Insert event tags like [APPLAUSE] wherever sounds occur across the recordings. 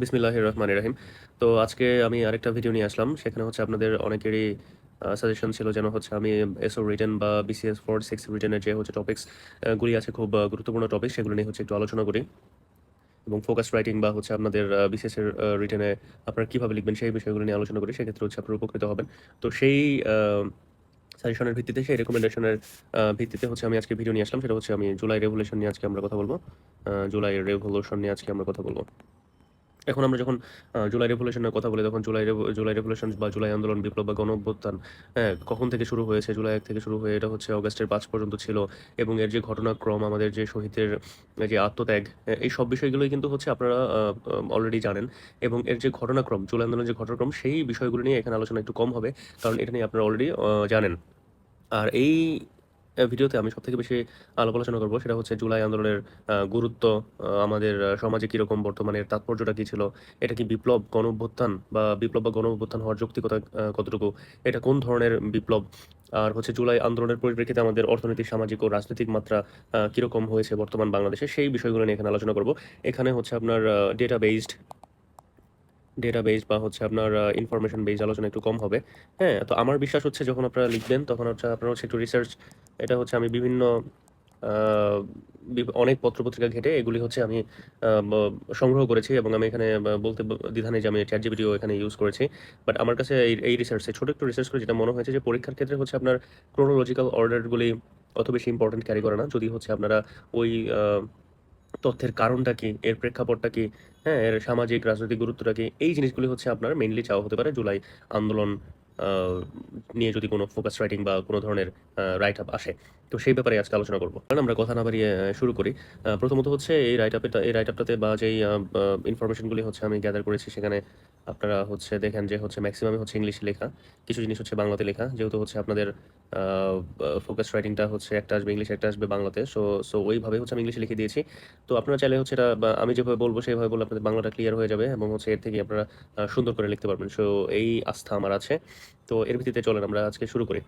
বিসমিল্লাহির রহমানির রহিম। তো আজকে আমি আরেকটা ভিডিও নিয়ে আসলাম, সেখানে হচ্ছে আপনাদের অনেকেরই সাজেশন ছিল যেন হচ্ছে আমি এসও রিটেন বা বিসিএস ফোর সিক্স রিটেনের যে হচ্ছে টপিক্স গুলি আছে খুব গুরুত্বপূর্ণ টপিক সেগুলো নিয়ে হচ্ছে একটু আলোচনা করি। এবং ফোকাস রাইটিং বা হচ্ছে আপনাদের বিসিএস এর রিটেনে আপনারা কীভাবে লিখবেন সেই বিষয়গুলো নিয়ে আলোচনা করি, সেক্ষেত্রে হচ্ছে আপনারা উপকৃত হবেন। তো সেই সাজেশনের ভিত্তিতে, সেই রেকমেন্ডেশনের ভিত্তিতে হচ্ছে আমি আজকে ভিডিও নিয়ে আসলাম, সেটা হচ্ছে আমি জুলাই রেভলিউশন নিয়ে আজকে আমরা কথা বলব। জুলাই রেভলিউশন নিয়ে আজকে আমরা কথা বলব। এখন আমরা যখন জুলাই রেভলিউশনের কথা বলি, তখন জুলাই জুলাই রেভলিউশন বা জুলাই আন্দোলন, বিপ্লব বা গণ অভ্যুত্থান হ্যাঁ কখন থেকে শুরু হয়েছে? জুলাই এক থেকে শুরু হয়ে এটা হচ্ছে অগস্টের পাঁচ পর্যন্ত ছিল এবং এর যে ঘটনাক্রম, আমাদের যে শহীদের যে আত্মত্যাগ এই সব বিষয়গুলোই কিন্তু হচ্ছে আপনারা অলরেডি জানেন এবং এর যে ঘটনাক্রম, জুলাই আন্দোলনের যে ঘটনাক্রম, সেই বিষয়গুলো নিয়ে এখানে আলোচনা একটু কম হবে, কারণ এটা নিয়ে আপনারা অলরেডি জানেন। আর এই ভিডিওতে আমি সবথেকে বেশি আলাপ আলোচনা করব, সেটা হচ্ছে জুলাই আন্দোলনের গুরুত্ব আমাদের সমাজে কীরকম বর্তমানে তাৎপর্যটা কী ছিল, এটা কি বিপ্লব, গণ অভ্যুত্থান বা বিপ্লব বা গণ অভ্যুত্থান হওয়ার যৌক্তিকতা কতটুকু, এটা কোন ধরনের বিপ্লব? আর হচ্ছে জুলাই আন্দোলনের পরিপ্রেক্ষিতে আমাদের অর্থনৈতিক, সামাজিক ও রাজনৈতিক মাত্রা কীরকম হয়েছে বর্তমান বাংলাদেশে, সেই বিষয়গুলো নিয়ে এখানে আলোচনা করব। এখানে হচ্ছে আপনার ডেটা বেসড ডেটা বেস বা হচ্ছে আপনার ইনফরমেশন বেস আলোচনা একটু কম হবে। হ্যাঁ তো আমার বিশ্বাস হচ্ছে যখন আপনারা লিখবেন, তখন হচ্ছে আপনারা হচ্ছে একটু রিসার্চ এটা হচ্ছে আমি বিভিন্ন অনেক পত্রপত্রিকা ঘেটে এগুলি হচ্ছে আমি সংগ্রহ করেছি এবং আমি এখানে বলতে দ্বিধা নেই যে আমি চ্যাট জিপিটিও এখানে ইউজ করেছি। বাট আমার কাছে এই এই রিসার্চে ছোট একটু রিসার্চ করে যেটা মনে হয়েছে যে পরীক্ষার ক্ষেত্রে হচ্ছে আপনার ক্রোনোলজিক্যাল অর্ডারগুলি অত বেশি ইম্পর্টেন্ট ক্যারি করে না। যদি হচ্ছে আপনারা ওই তথ্যের কারণটা কি? এর প্রেক্ষাপটটা কি? হ্যাঁ এর সামাজিক, রাজনৈতিক গুরুত্বটা কি? এই জিনিসগুলি হচ্ছে আপনার মেইনলি চাওয়া হতে পারে জুলাই আন্দোলন নিয়ে যদি কোনো ফোকাস রাইটিং বা কোনো ধরনের রাইট আপ আসে, তো সেই ব্যাপারে আজকে আলোচনা করব। কারণ আমরা কথা না বাড়িয়ে শুরু করি প্রথমত হচ্ছে এই রাইট আপেটা এই রাইট আপটাতে বা যেই ইনফরমেশনগুলি হচ্ছে আমি গ্যাদার করেছি, সেখানে আপনারা হচ্ছে দেখেন যে হচ্ছে ম্যাক্সিমামই হচ্ছে ইংলিশে লেখা, কিছু জিনিস হচ্ছে বাংলাতে লেখা, যেহেতু হচ্ছে আপনাদের ফোকাস রাইটিংটা হচ্ছে একটা আসবে ইংলিশে একটা আসবে বাংলাতে সো সো ওইভাবে হচ্ছে আমি ইংলিশে লিখে দিয়েছি। তো আপনারা চাইলে হচ্ছে এটা আমি যেভাবে বলব সেইভাবে বললে আপনাদের বাংলাটা ক্লিয়ার হয়ে যাবে এবং হচ্ছে এর থেকে আপনারা সুন্দর করে লিখতে পারবেন। সো এই আস্থা আমার আছে। তো এর ভিত্তিতে চলেন আমরা আজকে শুরু করি।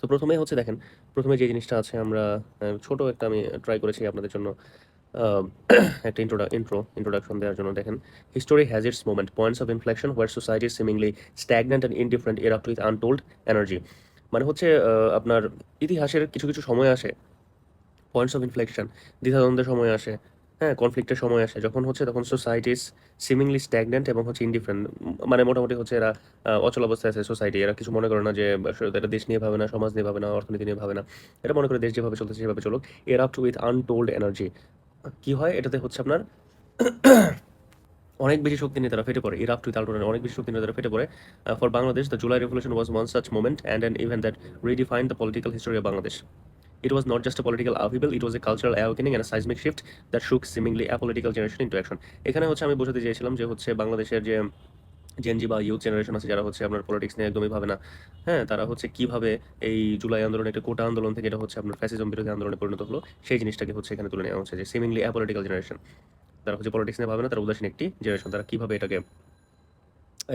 তো প্রথমে হচ্ছে দেখেন, প্রথমে যে জিনিসটা আছে আমরা ছোট একটা আমি ট্রাই করেছি আপনাদের জন্য একটা ইন্ট্রোডা ইন্ট্রো ইন্ট্রোডাকশন দেওয়ার জন্য। দেখেন history has its moment points of inflection where society seemingly stagnant and indifferent erupt with untold energy মানে হচ্ছে আপনার ইতিহাসের কিছু কিছু সময় আসে পয়েন্টস অফ ইনফ্লেকশন দ্বিধাদ্বন্দ্বের সময় আসে হ্যাঁ কনফ্লিক্টের সময় আসে। যখন হচ্ছে তখন সোসাইটিস সিমিংলি স্ট্যাগনেন্ট এবং হচ্ছে ইনডিফারেন্ট মানে মোটামুটি হচ্ছে এরা অচল অবস্থায় আছে সোসাইটি এরা কিছু মনে করে না যে এটা দেশ নিয়ে ভাবে না, সমাজ নিয়ে ভাবে না, অর্থনীতি নিয়ে ভাবে না। এটা মনে করে দেশ যেভাবে চলতেছে সেভাবে চলুক। এর টু উইথ আনটোল্ড এনার্জি কি হয়? এটাতে হচ্ছে আপনার অনেক বেশি শক্তি নিয়ে তারা ফেটে পড়ে। ইরাফ টু আলটোনের অনেক বেশি শক্তি নিয়ে তারা ফেটে পড়ে। For Bangladesh the July revolution was one such moment and an event that redefined the political history of Bangladesh It was not just a political upheaval, it was a cultural awakening and a seismic shift that shook seemingly apolitical generation into action. এখানে হচ্ছে আমি বোঝাতে চেয়েছিলাম যে হচ্ছে বাংলাদেশের যে Gen Z বা ইউথ জেনারেশন আছে যারা হচ্ছে আপনার পলিটিক্স নিয়ে একদমই ভাবে না হ্যাঁ তারা হচ্ছে কীভাবে এই জুলাই আন্দোলন একটা কোটা আন্দোলন থেকে এটা হচ্ছে আপনার ফ্যাসিজম বিরোধী আন্দোলনে পরিণত হলো সেই জিনিসটাকে হচ্ছে এখানে তুলে নেওয়া হচ্ছে যে সিমিংলি অ্যাপলিটিক্যাল জেনারেশন তারা হচ্ছে পলিটিক্স নিয়ে ভাবে না তারা উদাসীন একটি জেনারেশন তারা কীভাবে এটাকে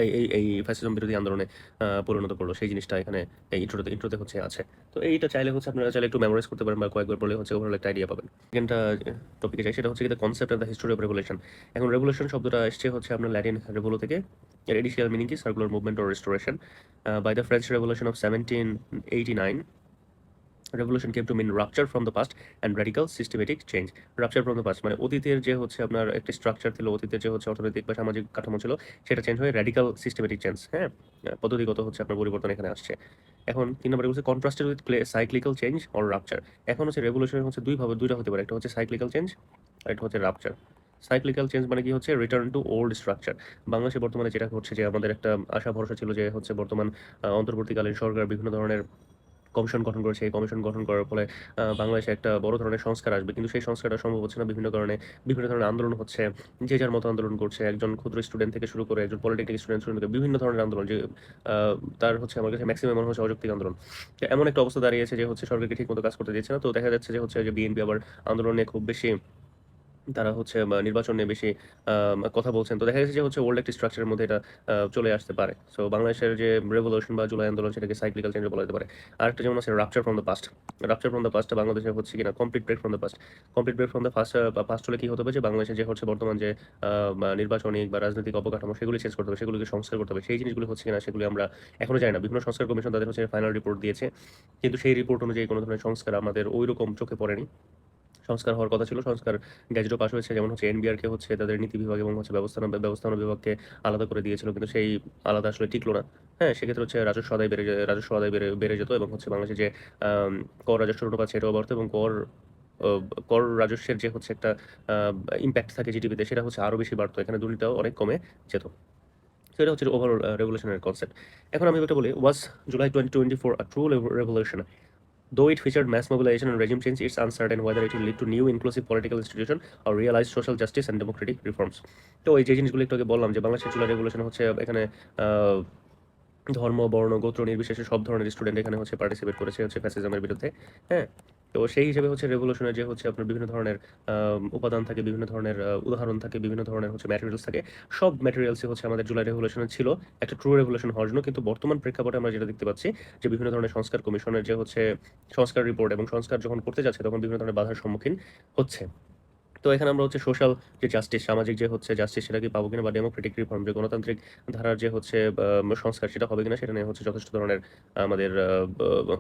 এই এই ফ্যাসিজম বিরোধী আন্দোলনে পরিণত করল। সেই জিনিসটা এখানে এই ইন্ট্রোতে ইন্ট্রোতে হচ্ছে, আছে। তো এইটা চাইলে হচ্ছে আপনারা চাইলে একটু মেমোরাইজ করতে পারেন বা কয়েকবার বলে হচ্ছে ওভারঅল একটা আইডিয়া পাবেন। সেকেন্ডটা টপিকে যাই, সেটা হচ্ছে কি concept of the history of regulation এখন রেগুলেশন শব্দটা এসছে হচ্ছে আপনার ল্যাটিন রেভুলো থেকে, এর এডিশিয়াল মিনিং কি? Circular movement or restoration by the French revolution of seventeen eighty nine revolution came to mean rupture from the past and radical systematic change. Rupture from the past মানে অতীতের যে হচ্ছে আপনার একটা স্ট্রাকচার ছিল, অতীতের যে হচ্ছে অর্থনৈতিক বা সামাজিক কাঠামো ছিল, সেটা চেঞ্জ হয়ে র্যাডিক্যাল সিস্টেমেটিক চেঞ্জ হ্যাঁ? পদ্ধতিগত হচ্ছে আপনার পরিবর্তন এখানে আসছে। এখন তিন নম্বরে বলছে contrasted with cyclical change or rupture এখন হচ্ছে রেভলিউশন হচ্ছে দুই ভাবে, দুইটা হতে পারে, একটা হচ্ছে সাইক্লিক্যাল চেঞ্জ আর একটা হচ্ছে রাপচার সাইক্লিক্যাল চেঞ্জ মানে কি হচ্ছে? রিটার্ন টু ওল্ড স্ট্রাকচার বাংলাদেশে বর্তমানে যেটা হচ্ছে যে আমাদের একটা আশা ভরসা ছিল যে হচ্ছে বর্তমান অন্তর্বর্তীকালীন সরকার বিভিন্ন ধরনের কমিশন গঠন করেছে। এই কমিশন গঠন করার ফলে বাংলাদেশে একটা বড় ধরনের সংস্কার আসবে। কিন্তু সেই সংস্কারটা সম্ভব হচ্ছে না। বিভিন্ন কারণে, বিভিন্ন ধরনের আন্দোলন হচ্ছে। যে যার মতো আন্দোলন করছে, একজন ক্ষুদ্র স্টুডেন্ট থেকে শুরু করে, একজন পলিটেকনিক স্টুডেন্ট শুরু করে, বিভিন্ন ধরনের আন্দোলন যে তার হচ্ছে আমার কাছে ম্যাক্সিমাম মনে হচ্ছে অযৌক্তিক আন্দোলন। এমন একটা অবস্থা দাঁড়িয়েছে যে হচ্ছে সরকারকে ঠিক মতো কাজ করতে দিচ্ছে না। তো দেখা যাচ্ছে যে হচ্ছে যে বিএনপি আবার আন্দোলনে খুব বেশি তারা হচ্ছে নির্বাচন নিয়ে বেশি কথা বলছেন। তো দেখা গেছে যে হচ্ছে ওল্ড একটি স্ট্রাকচারের মধ্যে এটা চলে আসতে পারে। সো বাংলাদেশের যে রেভলিউশন বা জুলাই আন্দোলন সেটাকে সাইক্লিক্যাল চেঞ্জ বলা যেতে পারে। আরেকটা যেমন আছে rupture from the past. Rupture from the past বাংলাদেশে হচ্ছে কিনা complete break from the past. Complete break from the first past হলে কি হতে হবে যে বাংলাদেশে যে হচ্ছে বর্তমান যে নির্বাচনিক বা রাজনৈতিক অবকাঠামো সেগুলি চেঞ্জ করতে হবে, সেগুলোকে সংস্কার করতে হবে। সেই জিনিসগুলো হচ্ছে কিনা সেগুলি আমরা এখনও জানি না। বিভিন্ন সংস্কার কমিশন তাদের হচ্ছে ফাইনাল রিপোর্ট দিয়েছে। কিন্তু সেই রিপোর্ট অনুযায়ী কোনো ধরনের সংস্কার আমাদের ঐরকম চোখে পড়েনি। সংস্কার হওয়ার কথা ছিল। সংস্কার গ্যাজেটও পাশ হয়েছে। যেমন হচ্ছে এনবিআরকে হচ্ছে তাদের নীতি বিভাগ এবং হচ্ছে ব্যবস্থাপনা ব্যবস্থাপনা বিভাগকে আলাদা করে দিয়েছিল। কিন্তু সেই আলাদা আসলে টিকলো না। হ্যাঁ? সেক্ষেত্রে হচ্ছে রাজস্ব আদায় বেড়ে রাজস্ব আদায় বেড়ে বেড়ে যেত এবং হচ্ছে বাংলাদেশে যে কর রাজস্ব অনুপাত সেটাও বাড়তো এবং কর কর রাজস্বের যে হচ্ছে একটা আ ইমপ্যাক্ট থাকে জিডিপিতে সেটা হচ্ছে আরও বেশি বাড়তো। এখানে দুর্নীতিটাও অনেক কমে যেত। সো এটা হচ্ছে ওভারঅল রেগুলেশনের কনসেপ্ট। এখন আমি যেটা বলি, was July 2024 for true rev revolution? Though it featured mass mobilization and regime change, it's uncertain whether it will lead to new inclusive political institution or realize social justice and democratic reforms. তো এই যে জিনিসগুলো একটু আগে বললাম যে বাংলাদেশের চুলা রেগুলেশন হচ্ছে এখানে ধর্ম, বর্ণ, গোত্র নির্বিশেষে সব ধরনের স্টুডেন্ট এখানে হচ্ছে পার্টিসিপেট করেছে হচ্ছে ফ্যাসিজমের বিরুদ্ধে। হ্যাঁ? তো সেই হিসেবে হচ্ছে রেভলিউশনের যে হচ্ছে আপনার বিভিন্ন ধরনের উপাদান থাকে, বিভিন্ন ধরনের উদাহরণ থাকে, বিভিন্ন ধরনের হচ্ছে ম্যাটেরিয়ালস থাকে। সব ম্যাটেরিয়ালসই হচ্ছে আমাদের জুলাই রেভলিউশনে ছিল একটা ট্রু রেভলিউশন হওয়ার জন্য। কিন্তু বর্তমান প্রেক্ষাপটে আমরা যেটা দেখতে পাচ্ছি যে বিভিন্ন ধরনের সংস্কার কমিশনের যে হচ্ছে সংস্কার রিপোর্ট এবং সংস্কার যখন করতে যাচ্ছে তখন বিভিন্ন ধরনের বাধার সম্মুখীন হচ্ছে। তো এখানে আমরা হচ্ছে সোশ্যাল যে জাস্টিস, সামাজিক যে হচ্ছে জাস্টিস সেটা কি পাবো কিনা বা ডেমোক্রেটিক রিফর্ম যে গণতান্ত্রিক ধারার যে হচ্ছে সংস্কার সেটা হবে কিনা সেটা নিয়ে হচ্ছে যথেষ্ট ধরনের আমাদের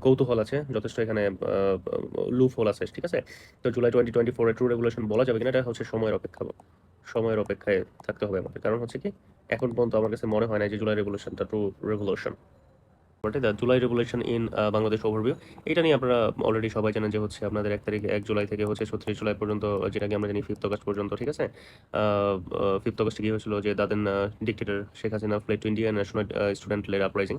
কৌতূহল আছে। যথেষ্ট এখানে লুপ হোল আছে। ঠিক আছে? তো জুলাই 2024 এ ট্রু রেগুলেশন বলা যাবে কিনা এটা হচ্ছে সময়ের অপেক্ষা। সময়ের অপেক্ষায় থাকতে হবে আমাদের। কারণ হচ্ছে কি এখন পর্যন্ত আমার কাছে মনে হয় না যে জুলাই রেভলিউশনটা true revolution. The July revolution in Bangladesh overview. এটা নিয়ে আপনারা অলরেডি সবাই জানেন যে হচ্ছে আপনাদের এক তারিখ, এক জুলাই থেকে হচ্ছে ৩৬ জুলাই পর্যন্ত যেটাকে আমরা জানি ফিফথ অগস্ট পর্যন্ত। ঠিক আছে? 5th অগাস্টে কি হয়েছিল যে the then dictator Sheikh Hasina fled to India national student led uprising.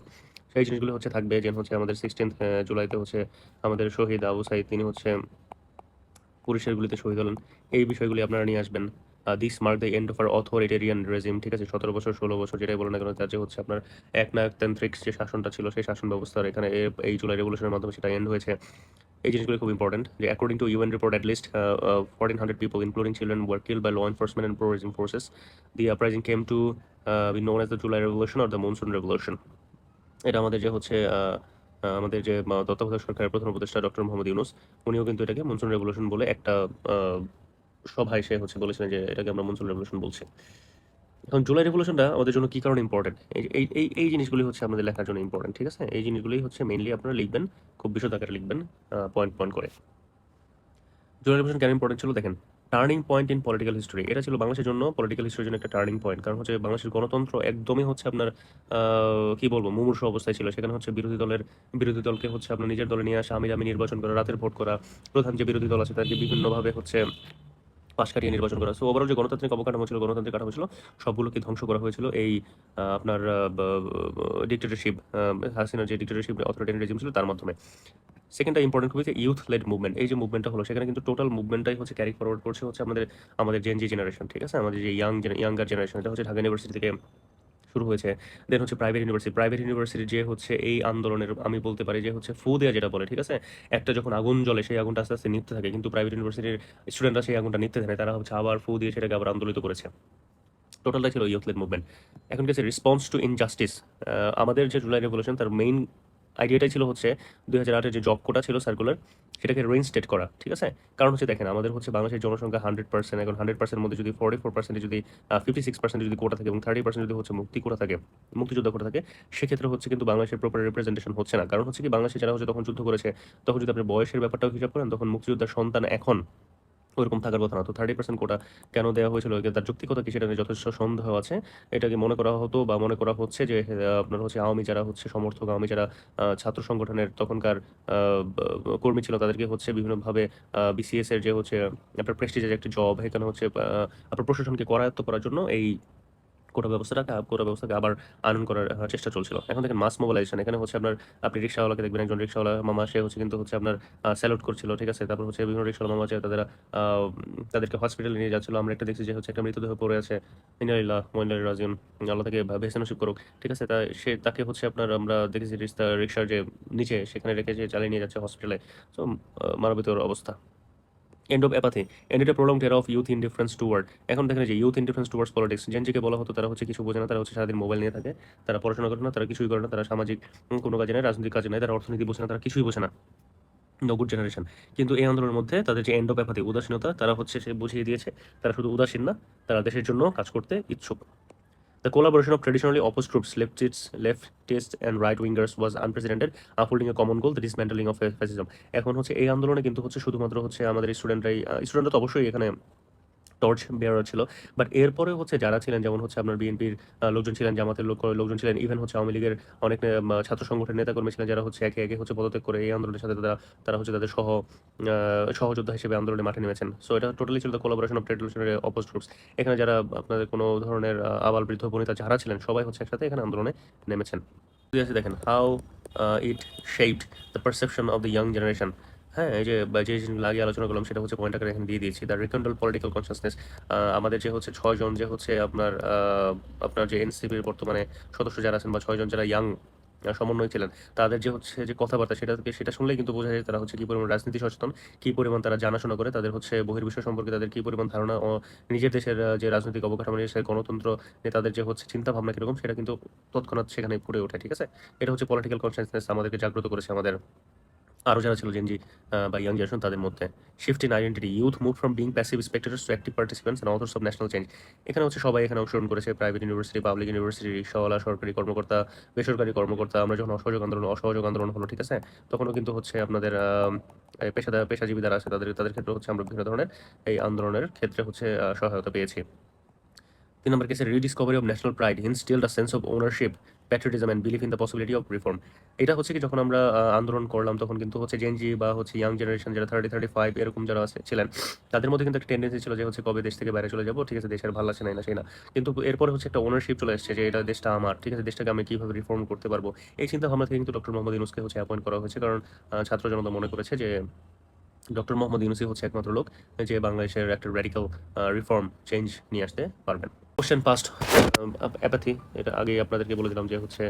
সেই জিনিসগুলো হচ্ছে থাকবে, যে হচ্ছে আমাদের 16th আ জুলাইতে হচ্ছে আমাদের শহীদ আবু সাঈদ তিনি হচ্ছে পুলিশের গুলিতে শহীদ হলেন। এই বিষয়গুলি আপনারা নিয়ে আসবেন। This mark the end of a authoritarian regime. ঠিক আছে? ১৭ বছর ১৬ বছর যেটাই বলুন না কেন তার যে হচ্ছে আপনার একনায়কতান্ত্রিক যে শাসনটা ছিল, সেই শাসন ব্যবস্থার এখানে এই জুলাই রেভলিউশনের মাধ্যমে সেটা এন্ড হয়েছে। এই জিনিসগুলো খুব ইম্পোর্টেন্ট যে according to UN report at least a 1400 people including children were killed by law enforcement and pro regime forces. The uprising came to be known as the July revolution or the monsoon revolution. এটা আমাদের যে হচ্ছে আমাদের যে তত্ত্বাবধায়ক সরকারের প্রধান উপদেষ্টা ডক্টর মোহাম্মদ ইউনূস, উনিও কিন্তু এটাকে মনসুন রেভলিউশন বলে একটা সভায় সে হচ্ছে বলেছিলেন যে এটাকে আমরা মনসুন রেভলিউশন বলছি। এখন জুলাই রেভলিউশনটা আমাদের জন্য কি কারণে ইম্পর্টেন্ট এই এই এই জিনিসগুলি হচ্ছে আমাদের লেখার জন্য ইম্পর্টেন্ট ঠিক আছে? এই জিনিসগুলি হচ্ছে মেইনলি আপনারা লিখবেন। খুব বিশদ আকারে লিখবেন পয়েন্ট, পয়েন্ট করে। জুলাই রেভলিউশন কেন ইম্পর্টেন্ট ছিল দেখেন। Turning point in political history. এটা ছিল বাংলাদেশের জন্য পলিটিক্যাল হিস্টরির জন্য একটা টার্নিং পয়েন্ট। কারণ হচ্ছে বাংলাদেশের গণতন্ত্র একদমই হচ্ছে আপনার কি বলব মুমূর্ষু অবস্থায় ছিল। সেখানে হচ্ছে বিরোধী দলের বিরোধী দলকে হচ্ছে আপনার নিজের দলে নিয়ে আসা, আমির আমি নির্বাচন করা, রাতের ভোট করা, প্রধান যে বিরোধী দল আছে তাদেরকে বিভিন্নভাবে হচ্ছে পাশ কাটিয়ে নির্বাচন করা। সো ওভারঅল যে গণতান্ত্রিক অবকাঠামো ছিল, গণতান্ত্রিক কাঠামো ছিল সবগুলোকে ধ্বংস করা হয়েছিল এই আপনার ডিক্টেটরশিপ হাসিনার যে ডিক্টেটরশিপ অথরিটেন রেজিম ছিল তার মাধ্যমে। সেকেন্ডটা ইম্পর্টেন্ট খুবই ইউথ লেড মুভমেন্ট। এই যে মুভমেন্টটা হলো সেখানে কিন্তু টোটাল মুভমেন্টটাই হচ্ছে ক্যারি ফরওয়ার্ড করছে হচ্ছে আমাদের আমাদের জেন জি জেনারেশন। ঠিক আছে? আমাদের যে ইয়াং ইয়াঙ্গার জেনারেশন এটা হচ্ছে ঢাকা ইউনিভার্সিটি থেকে শুরু হয়েছে। দেন হচ্ছে প্রাইভেট ইউনিভার্সিটি। প্রাইভেট ইউনিভার্সিটি যে হচ্ছে এই আন্দোলনের আমি বলতে পারি যে হচ্ছে ফু দেওয়া যেটা বলে। ঠিক আছে? একটা যখন আগুন জ্বলে সেই আগুনটা আস্তে, আস্তে নিতে থাকে। কিন্তু প্রাইভেট ইউনিভার্সিটির স্টুডেন্টরা সেই আগুনটা নিতে থাকে। তারা হচ্ছে আবার ফু দিয়ে সেটাকে আবার আন্দোলিত করেছে। টোটালটা ছিল ইয়থলেট মুভমেন্ট। এখন আছে রেসপন্স টু ইনজাস্টিস। আমাদের যে জুলাই রেভলিউশন তার মেইন আইডিয়াটাই ছিল হচ্ছে ২০০৮ এর যে জব কোটা ছিল সার্কুলার সেটাকে রিইনস্টেট করা। ঠিক আছে? কারণ হচ্ছে দেখেন আমাদের হচ্ছে বাংলাদেশের জনসংখ্যা 100% এখন 100% এর মধ্যে যদি 44% যদি আ 56% যদি কোটা থাকে এবং 30% যদি হচ্ছে মুক্তি কোটা থাকে, মুক্তিযোদ্ধা কোটা থাকে সেক্ষেত্রে হচ্ছে কিন্তু বাংলাদেশের প্রপার রিপ্রেজেন্টেশন হচ্ছে না। কারণ হচ্ছে কি বাংলাদেশে যারা হচ্ছে তখন যুদ্ধ করেছে তখন যদি আপনি বয়সের ব্যাপারটাও হিসাব করেন তখন মুক্তিযোদ্ধার সন্তান এখন ওরকম থাকার কথা না। তো 30% কোটা কেন দেওয়া হয়েছিল? তার যুক্তিকতা কি সেটা নিয়ে যথেষ্ট সন্দেহ আছে। এটাকে মনে করা হতো বা মনে করা হচ্ছে যে আপনার হচ্ছে আওয়ামী যারা হচ্ছে সমর্থক, আওয়ামী যারা ছাত্র সংগঠনের তখনকার কর্মী ছিল তাদেরকে হচ্ছে বিভিন্নভাবে বিসিএস এর যে হচ্ছে আপনার প্রেস্টিজের একটি জব এখানে হচ্ছে আপনার প্রশাসনকে করায়ত্ত করার জন্য এই কোটা ব্যবস্থাটাকে কোটা ব্যবস্থাকে আবার আনয়ন করার চেষ্টা চলছিল। এখন দেখেন মাস মোবিলাইজেশন এখানে হচ্ছে আপনার, আপনি রিক্শাওয়ালাকে দেখবেন, একজন রিক্শাওয়ালা মামা, সে হচ্ছে কিন্তু হচ্ছে আপনার স্যালুট করছিল। ঠিক আছে? তারপর হচ্ছে বিভিন্ন রিক্শাওয়ালা মামা আছে, তাদের তাদেরকে হসপিটালে নিয়ে যাচ্ছিল। আমরা একটা দেখছি যে হচ্ছে একটা মৃতদেহ পড়ে আছে। ইন্না লিল্লাহ ওয়া ইন্না ইলাইহি রাজিউন। আল্লাহ তাকে নসিব করুক। ঠিক আছে? তা সে, তাকে হচ্ছে আপনার আমরা দেখেছি রিস্তা রিক্সার যে নিচে, সেখানে রেখে যে চালিয়ে নিয়ে যাচ্ছে হসপিটালে। তো আ মানবেতর অবস্থা। এন্ড অফ অ্যাপাথি এন্ড এটা prolong era of youth indifference toward এখন দেখেন যে ইউথ ইনডিফারেন্স টুয়ার্ডস পলিটিক্স জেনজিকে বলা হতো, তারা হচ্ছে কিছু বোঝে না, তারা হচ্ছে সারাদিন মোবাইল নিয়ে থাকে, তারা পড়াশোনা করে না, তারা কিছুই করে না, তারা সামাজিক কোনো কাজে নাই, রাজনৈতিক কাজে নাই, তারা অর্থনীতি বোঝে না, তারা কিছুই বোঝে না। নগুড জেনারেশন কিন্তু এই আন্দোলনের মধ্যে তাদের যে এন্ড অফ অ্যাপাথি উদাসীনতা, তারা হচ্ছে সে বুঝিয়ে দিয়েছে, তারা শুধু উদাসীন না, তারা দেশের জন্য কাজ করতে ইচ্ছুক। The collaboration of traditionally opposed groups, leftists, leftists and right wingers, was unprecedented, upholding a common goal, the dismantling of fascism. এখন হচ্ছে এই আন্দোলনে কিন্তু হচ্ছে শুধুমাত্র হচ্ছে আমাদের স্টুডেন্টরাই স্টুডেন্টরা তো অবশ্যই এখানে টর্চ বেয়ার ছিল। বাট এরপরে হচ্ছে যারা ছিলেন, যেমন হচ্ছে আপনার বিএনপির লোকজন ছিলেন, জামাতের লোক, লোকজন ছিলেন ইভেন হচ্ছে আওয়ামী লীগের অনেক ছাত্র সংগঠনের নেতাকর্মী ছিলেন, যারা হচ্ছে একে একে হচ্ছে পদত্যাগ করে এই আন্দোলনের সাথে তারা তারা হচ্ছে তাদের সহ সহযোদ্ধা হিসেবে আন্দোলনে মাঠে নেমেছেন। সো এটা টোটালি ছিল কোলাবোরেশন অফ ট্রেডিশনের অপোজ গ্রুপস এখানে যারা আপনাদের কোনো ধরনের আবাল বৃদ্ধ বনিতা যারা ছিলেন, সবাই হচ্ছে একসাথে এখানে আন্দোলনে নেমেছেন। দেখেন how it shaped the perception of the young generation হ্যাঁ এই যে যে জিনিসগুলো আগে আলোচনা করলাম, সেটা হচ্ছে পয়েন্ট এখানে দিয়ে দিয়েছি। দ্য রিকন্ডল পলিটিক্যাল কনসিয়াসনেস আমাদের যে হচ্ছে ছয়জন যে হচ্ছে আপনার আপনার যে এনসিপির বর্তমানে সদস্য যারা আছেন বা ছয়জন যারা ইয়াং সমন্বয় ছিলেন, তাদের যে হচ্ছে যে কথাবার্তা, সেটা সেটা শুনলেই কিন্তু বোঝা যায় তারা হচ্ছে কী পরিমাণ রাজনীতি সচেতন, কি পরিমাণ তারা জানাশোনা করে, তাদের হচ্ছে বহির্বিশ্ব সম্পর্কে তাদের কি পরিমাণ ধারণা, ও নিজের দেশের যে রাজনৈতিক অবকাঠামো নিয়ে গণতন্ত্র নিয়ে তাদের যে হচ্ছে চিন্তা ভাবনা কীরকম, সেটা কিন্তু তৎক্ষণাৎ সেখানে ফুটে ওঠে, ঠিক আছে? এটা হচ্ছে পলিটিক্যাল কনসিয়াসনেস আমাদেরকে জাগ্রত করেছে আমাদের আরও যারা ছিল জেনজি বা ইয়াং জেনারেশন তাদের মধ্যে shift in identity youth move from being passive spectators to active participants and authors of national change এখানে হচ্ছে সবাই এখানে অংশগ্রহণ করেছে প্রাইভেট ইউনিভার্সিটি পাবলিক ইউনিভার্সিটি রিক্সাওয়ালা সরকারি কর্মকর্তা, বেসরকারি কর্মকর্তা, আমরা যখন অসহযোগ আন্দোলন অসহযোগ আন্দোলন হলো, ঠিক আছে? তখনও কিন্তু হচ্ছে আপনাদের পেশাদার পেশাজীবী যারা আছে, তাদের তাদের ক্ষেত্রে হচ্ছে আমরা বিভিন্ন ধরনের এই আন্দোলনের ক্ষেত্রে হচ্ছে সহায়তা পেয়েছি। তিন নম্বর কেসে rediscovery of national pride instilled a sense of ownership patriotism and belief in the possibility of reform এটা হচ্ছে কি যখন আমরা আন্দোলন করলাম, তখন কিন্তু হচ্ছে জেনজি বা হচ্ছে ইয়াং জেনারেশন যারা থার্টি থার্টি ফাইভ এরকম যারা আছে, ছিলেন, তাদের মধ্যে কিন্তু একটা টেন্ডেন্সি ছিল যে হচ্ছে কবে দেশ থেকে বাইরে চলে যাব, ঠিক আছে, দেশের ভালো আছে না সেই না। কিন্তু এরপরে হচ্ছে একটা ওনারশিপ চলে এসেছে যে এটা দেশটা আমার, ঠিক আছে, দেশটাকে আমি কীভাবে রিফর্ম করতে পারব? এই চিন্তা ভাবনা থেকে কিন্তু ডক্টর মোহাম্মদ ইউনুসকে হচ্ছে অ্যাপয়েন্ট করা হয়েছে, কারণ ছাত্র জনতা মনে করেছে যে ডক্টর মোহাম্মদ ইউনুসি হচ্ছে একমাত্র লোক যে বাংলাদেশের একটা র্যাডিক্যাল রিফর্ম চেঞ্জ নিয়ে আসতে পারবেন। কোশ্চেন পাস্ট অ্যাপাথি এটা আগেই আপনাদেরকে বলে দিলাম যে হচ্ছে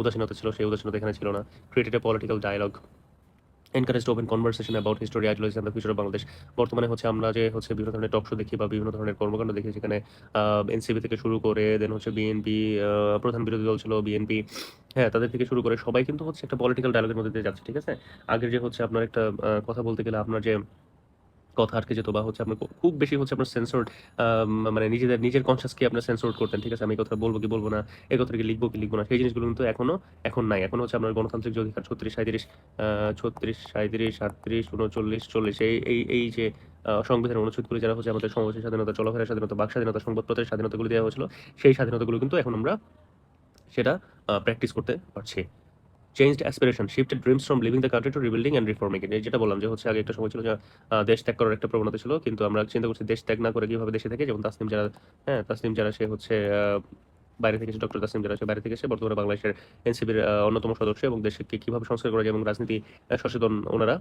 উদাসীনতা ছিল, সেই উদাসীনতা এখানে ছিল না। Created a political dialogue encourage open conversation about history ideology and future of Bangladesh বর্তমানে হচ্ছে আমরা যে হচ্ছে বিভিন্ন ধরনের টক শো দেখি বা বিভিন্ন ধরনের কর্মকাণ্ড দেখি, সেখানে এনসিপি থেকে শুরু করে দেন হচ্ছে বিএনপি প্রধান বিরোধী দল ছিল বিএনপি হ্যাঁ তাদের থেকে শুরু করে সবাই কিন্তু হচ্ছে একটা পলিটিক্যাল ডায়ালগের মধ্যে দিয়ে যাচ্ছে, ঠিক আছে? আগের যে হচ্ছে আপনার একটা কথা বলতে গেলে আপনার যে কথা আটকে যেত বা হচ্ছে আপনার খুব বেশি হচ্ছে আপনার সেন্সর্ড মানে নিজেদের নিজের কনসিয়াসকে আপনার সেন্সর্ড করতেন? ঠিক আছে, আমি কথা বলব কি বলব না, এই কি লিখব কি লিখব না, সেই জিনিসগুলো কিন্তু এখনও এখন নাই। এখন হচ্ছে আপনার গণতান্ত্রিক যে অধিকার, ছত্রিশ সাঁত্রিশ ছত্রিশ সাঁত্রিশ আটত্রিশ উনচল্লিশ, চল্লিশ, এই এই এই যে সংবিধানের অনুচ্ছেদগুলি যারা হচ্ছে আমাদের সমাবেশের স্বাধীনতা, চলাফেরার স্বাধীনতা, বাক স্বাধীনতা, সংবাদপত্রের স্বাধীনতাগুলি দেওয়া হয়েছিল, সেই স্বাধীনতাগুলো কিন্তু এখন আমরা সেটা প্র্যাকটিস করতে পারছি। Changed aspiration shifted dreams from living the country to rebuilding and reforming it যেটা বললাম যে হচ্ছে আগে একটা সময় ছিল যে দেশ ত্যাগ করার একটা প্রবণতা ছিল, কিন্তু আমরা চিন্তা করছি দেশ ত্যাগ না করে কীভাবে দেশে থেকে, যেমন তাসনিম যারা হ্যাঁ তাসনিম যারা সে হচ্ছে বাইরে থেকে এসে ডক্টর তাসনিম যারা সে বাইরে থেকে এসে বর্তমানে বাংলাদেশের এনসিপির অন্যতম সদস্য এবং দেশকে কীভাবে সংস্কার করা যায় এবং রাজনীতি সচেতন ওনারা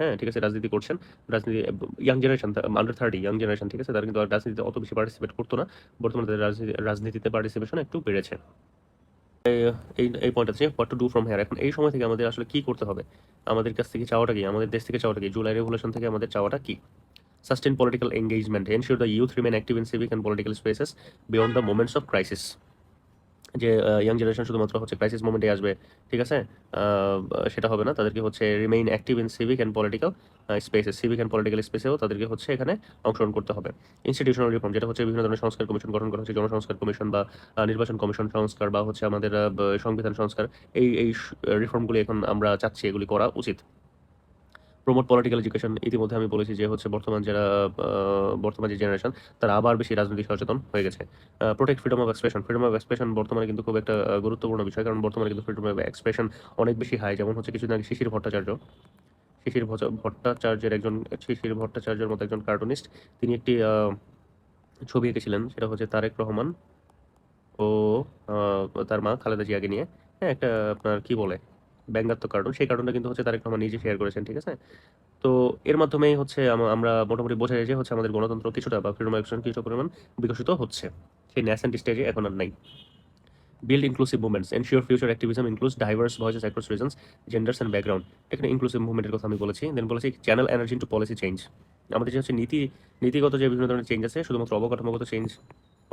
হ্যাঁ ঠিক আছে, রাজনীতি করছেন। রাজনীতি young generation under thirty young generation ঠিক আছে, তারা কিন্তু রাজনীতিতে অত বেশি পার্টিসিপেট করতো না। বর্তমানে তাদের রাজনীতি, রাজনীতিতে পার্টিসিপেশন একটু বেড়েছে। এই- এই পয়েন্ট আছে what to do from here এখন এই সময় থেকে আমাদের আসলে কি করতে হবে? আমাদের কাছ থেকে চাওয়াটা কি? আমাদের দেশ থেকে চাওয়াটা কি? জুলাই রেভলিউশন থেকে আমাদের চাওয়াটা কি? Sustain political engagement ensure the youth remain active in civic and political spaces beyond the moments of crisis যে ইয়াং জেনারেশন শুধুমাত্র হচ্ছে ক্রাইসিস মোমেন্টে আসবে, ঠিক আছে? সেটা হবে না, তাদেরকে হচ্ছে remain active in civic and political spaces civic and political স্পেসেও তাদেরকে হচ্ছে এখানে অংশগ্রহণ করতে হবে। ইনস্টিটিউশনাল রিফর্ম যেটা হচ্ছে বিভিন্ন ধরনের সংস্কার কমিশন গঠন করা হচ্ছে জনসংস্কার কমিশন বা নির্বাচন কমিশন সংস্কার বা হচ্ছে আমাদের সংবিধান সংস্কার, এই এই রিফর্মগুলি এখন আমরা চাচ্ছি এগুলি করা উচিত। প্রমোট পলিটিক্যাল এডুকেশন ইতিমধ্যে আমি বলেছি যে হচ্ছে বর্তমান যারা বর্তমান যে জেনারেশন তারা আবার বেশি রাজনৈতিক সচেতন হয়ে গেছে। Protect freedom of expression freedom of expression বর্তমানে কিন্তু খুব একটা গুরুত্বপূর্ণ বিষয়, কারণ বর্তমানে কিন্তু ফ্রিডম অফ এক্সপ্রেশন অনেক বেশি হাই যেমন হচ্ছে কিছুদিন আগে শিশির ভট্টাচার্য। শিশির ভট্টাচার্যের একজন, শিশির ভট্টাচার্যের মতো একজন কার্টুনিস্ট তিনি একটি ছবি এঁকেছিলেন, সেটা হচ্ছে তারেক রহমান ও তার মা খালেদা জিয়াকে নিয়ে। হ্যাঁ একটা আপনার কি বলে? ব্যঙ্গাত্মক কার্টুন সেই কার্টুনটা কিন্তু হচ্ছে তারেক রহমান নিজে শেয়ার করেছেন, ঠিক আছে? তো এর মাধ্যমেই হচ্ছে আমরা মোটামুটি বোঝা যায় যে হচ্ছে আমাদের গণতন্ত্র কিছুটা বা ফ্রিডম অ্যাকশন কিছু পরিমাণ বিকশিত হচ্ছে। সেই ন্যাসেন্ট স্টেজে এখন আর নাই। Build inclusive movements ensure future activism includes diverse voices across regions genders and background এখানে ইনক্লুসিভ মুভমেন্টের কথা আমি বলেছি। দেন বলেছি channel energy to policy change আমাদের যে হচ্ছে নীতি, নীতিগত যে বিভিন্ন ধরনের চেঞ্জ আছে, শুধুমাত্র অবকাঠামোগত চেঞ্জ